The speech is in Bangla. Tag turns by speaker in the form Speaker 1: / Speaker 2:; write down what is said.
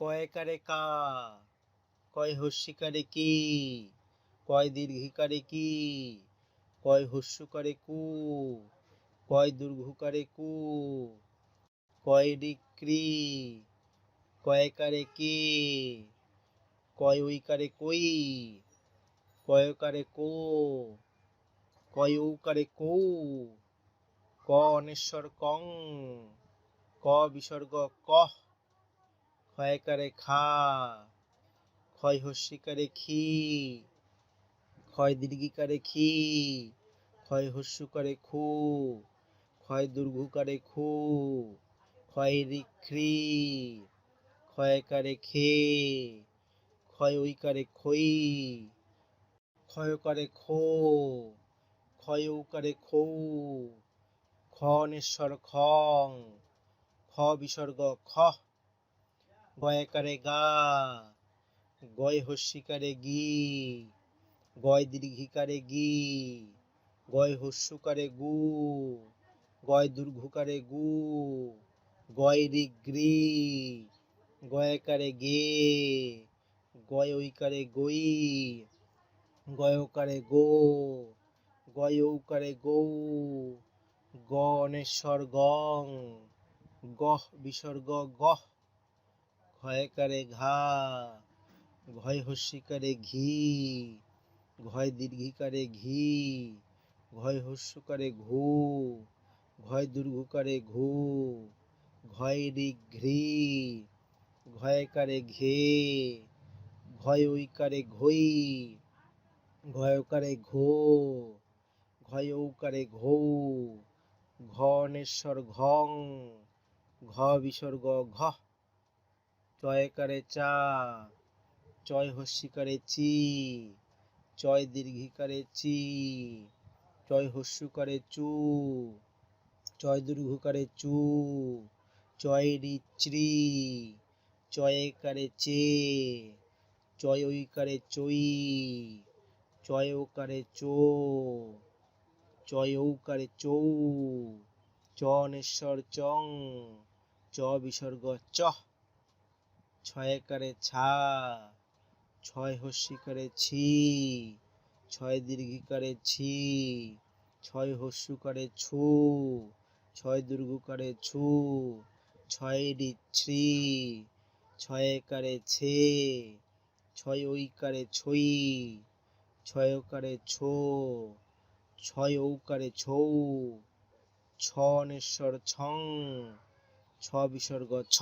Speaker 1: কয়কারে কা? কয় হস্যিকারে কি? কয় দীর্ঘিকারে কি? কয় হস্যকারে কু? কয় দুর্ঘুকারে কু? কয় ডিক্রি? কয়কারে কি? কয় উইকারে কই? কয়কারে কো? কয় উকারে কৌ? ক অনেশ্বর কং? ক বিসর্গ কহ ক্ষয়কারে খা, ক্ষয় হস্যিকারে খি, ক্ষয় দীর্ঘিকারে খি, ক্ষয় হস্যকারে খু, ক্ষয় দুর্ঘুকারে খু, ক্ষয় রিখ্রি ক্ষয়কারে খে, ক্ষয় ঐকারে খই ক্ষয়কারে খো, ক্ষয় উকারে খৌ, খ অনেশ্বর খং, খ বিসর্গ খ। গয়কারে গা, গয় হস্যিকারে গি, গয় দীর্ঘিকারে গি, গয় হস্যকারে গু, গয় দুর্ঘুকারে গু, গয় রিগ্রি গয়কারে গে, গয় ঐকারে গই গয়কারে গো গয়ৌকারে গৌ গ অনেশ্বর গং, গহ বিসর্গ গহ। ঘয়কারে ঘা ঘয় হস্যিকারে ঘি ঘয় দীর্ঘিকারে ঘি ঘয় হস্যকারে ঘু ঘয় দুর্ঘুকারে ঘু ঘয় রিঘ্রি ঘয়কারে ঘে ঘয় ঐকারে ঘই ঘয়কারে ঘো ঘয় ঔকারে ঘৌ, ঘ অনেশ্বর ঘং, ঘ বিসর্গ ঘ। চয়কারে চা চয় হস্যিকারে চি চয় দীর্ঘিকারে চি চয় হস্যকারে চু চয় দুর্ঘকারে চু চয় রিচ্রি চয়কারে চে চয় ঐকারে চই চয় ওকারে চো চয় ঔকারে চৌ চ অনেশ্বর চং চ বিসর্গ চ ছয়কারে ছা, ছয় হস্যিকারে ছি, ছয় দীর্ঘিকারে ছি, ছয় হস্যকারে ছু, ছয় দুর্ঘকারে ছু, ছয় রিচ্ছি ছয়কারে ছে, ছয় ঐকারে ছই ছয়কারে ছো, ছয় ঔকারে ছৌ, ছ অনেশ্বর ছং, ছ বিসর্গ ছ।